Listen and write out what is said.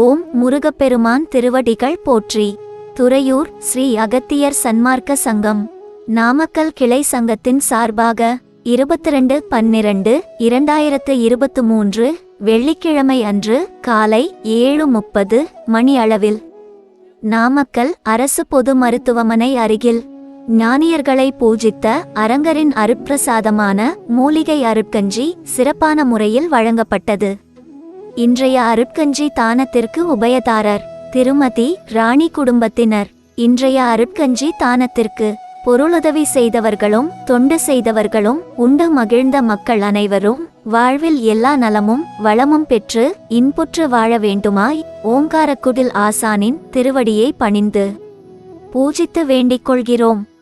ஓம் முருகப்பெருமான் திருவடிகள் போற்றி. துறையூர் ஸ்ரீ அகத்தியர் சன்மார்க்க சங்கம். நாமக்கல் கிளை சங்கத்தின் சார்பாக இருபத்தி ரெண்டு பன்னிரண்டு இரண்டாயிரத்து இருபத்து மூன்று வெள்ளிக்கிழமை அன்று காலை ஏழு முப்பது மணி அளவில் நாமக்கல் அரசு பொது மருத்துவமனை அருகில் ஞானியர்களை பூஜித்த அரங்கரின் அருட்பிரசாதமான மூலிகை அருட்கஞ்சி சிறப்பான முறையில் வழங்கப்பட்டது. இன்றைய அருட்கஞ்சி தானத்திற்கு உபயதாரர். திருமதி ராணி குடும்பத்தினர் இன்றைய அருட்கஞ்சி தானத்திற்கு பொருளுதவி செய்தவர்களும் தொண்டு செய்தவர்களும் உண்டு மகிழ்ந்த மக்கள் அனைவரும் வாழ்வில் எல்லா நலமும் வளமும் பெற்று இன்புற்று வாழ வேண்டுமாய் ஓங்காரக்குடில் ஆசானின் திருவடியை பணிந்து. பூஜித்து வேண்டிக் கொள்கிறோம்.